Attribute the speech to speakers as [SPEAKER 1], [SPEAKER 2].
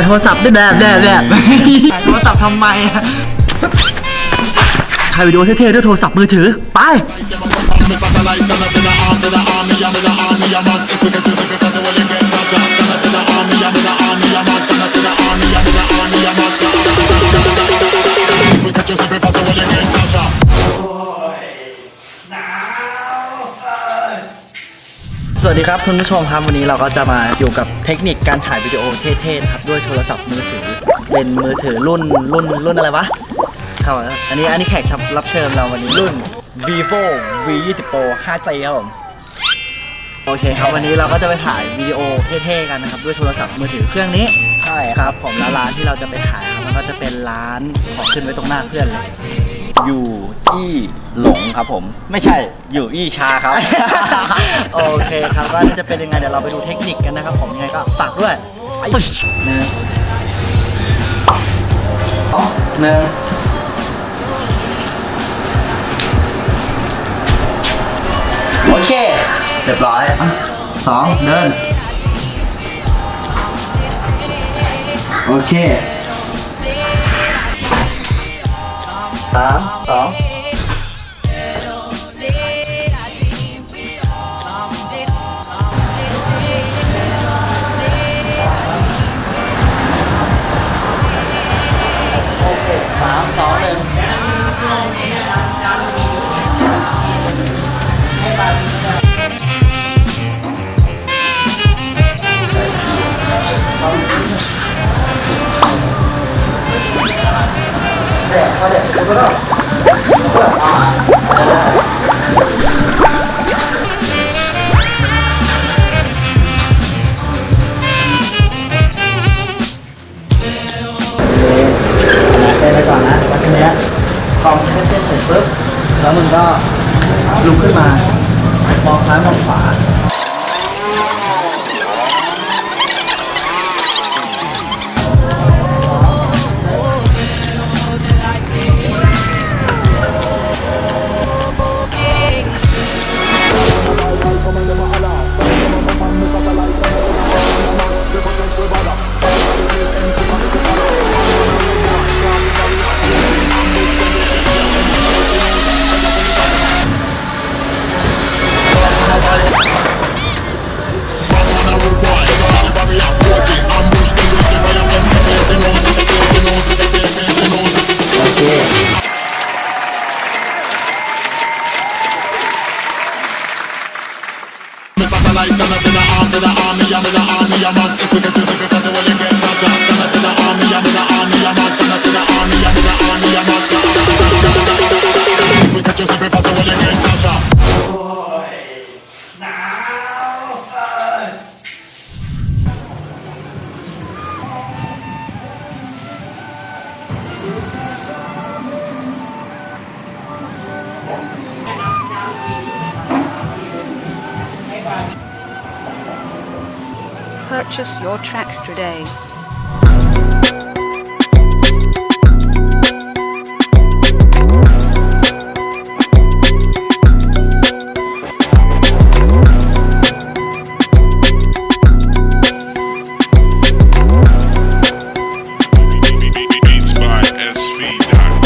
[SPEAKER 1] ายโทรศัพท์ได้แบบแบบแบบถ่ายโทรศัพท์ทำไมอะถ่ายวิดีโอเท่ๆด้วยโทรศัพท์มือถือ ไป
[SPEAKER 2] Me satellites gonna send the arms to the army,
[SPEAKER 1] สวัสดีครับคุณผู้ชมครับวันนี้เราก็จะมาอยู่กับเทคนิคการถ่ายวิดีโอเท่ๆนะครับด้วยโทรศัพท์มือถือ เป็นมือถือรุ่นรุ่นรุ่นอะไรวะครับผมอันนี้อันนี้แขกรับเชิญเราวันนี้รุ่น vivo v 2 0 pro 5G ครับผมโอเคครับวันนี้เราก็จะไปถ่ายวิดีโอเท่ๆกันนะครับด้วยโทรศัพท์มือถือเครื่องนี้ใช่ครับผมแล้วร้านที่เราจะไปถ่ายครับมันก็จะเป็นร้านขอขึ้นไว้ตรงหน้าเพื่อนเลย
[SPEAKER 3] อยู่อี้หลงครับผม ไม่ใช่อยู่อี้ชาครับ
[SPEAKER 1] โอเคครับว่าจะเป็นยังไงเดี๋ยวเราไปดูเทคนิคกันนะครับ ผมยังไงก็ฝากด้วยไปหนึ่งหนึ่งโอเค เรียบร้อยอะสองเดิน โอเค สา แล้วมึงก็ลุกขึ้นมามองซ้ายมองขวา
[SPEAKER 2] Gonna in the arms, the army, I'm in the army, I'm on. If we get to the professor, well,
[SPEAKER 4] purchase your tracks today. Beats by SV.